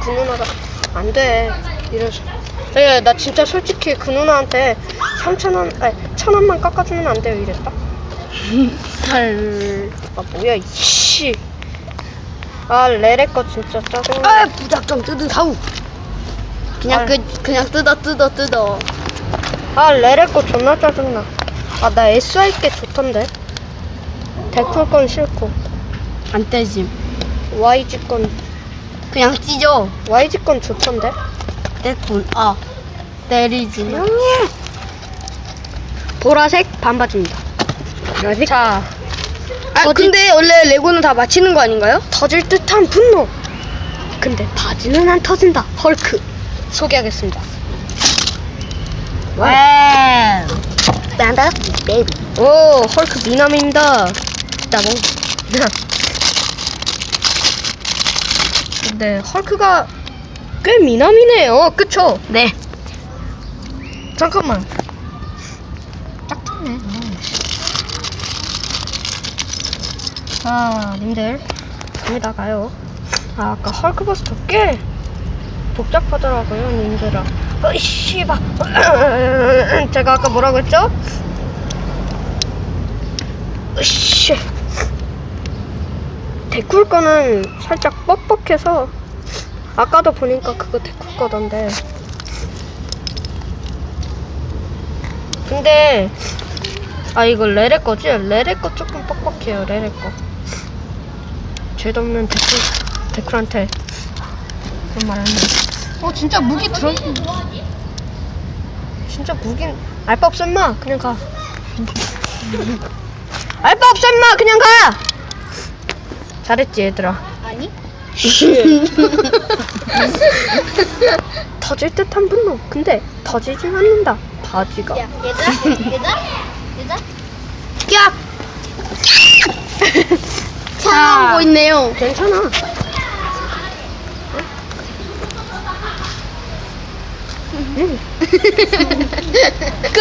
그 누나가 안 돼. 이래서. 네, 나 진짜 솔직히 그 누나한테 3천 원, 아니, 천 원만 깎아주면 안 돼요? 이랬다. 헐. 아, 뭐야, 이씨. 아, 레레 거 진짜 짜증나. 아 부작정 뜯으사우 그냥 아. 그 그냥 뜯어 뜯어 뜯어 아, 레레 거 존나 짜증나. 아, 나 SI 게 좋던데. 데쿨 건 싫고. 안 떼짐 YG 건, 그냥 찢어 YG 건 좋던데. 떼군 아 때리지 마 보라색 반바지입니다. 자, 아 어디- 근데 원래 레고는 다 맞히는 거 아닌가요? 터질 듯한 분노. 근데 바지는 안 터진다. 헐크. 소개하겠습니다. 와 딴다. 오, 헐크 미남입니다. 따봉. 근데 헐크가 꽤 미남이네요. 그쵸? 네 잠깐만. 짝퉁네 자, 님들. 갑니다, 가요. 아, 아까 헐크버스터 꽤 복잡하더라고요, 님들아. 어이, 씨발. 제가 아까 뭐라고 했죠? 으씨. 데쿨 거는 살짝 뻑뻑해서 아까도 보니까 그거 데쿨 거던데. 근데 아 이거 레레 거지? 레레 거 조금 뻑뻑해요 레레 거. 죄도 없는 데쿨 데쿨한테 그런 말 했네 어 진짜 무기 들어 진짜 무긴 알바 없어 임마. 그냥 가. 알바 없어 임마. 그냥 가 잘했지 얘들아. 아니? 터질 듯한 분노 근데 터지진 않는다. 바지가. 야 얘들아? 얘들아? 얘들아? 야! 사랑하고 있네요. 괜찮아. 응. 끝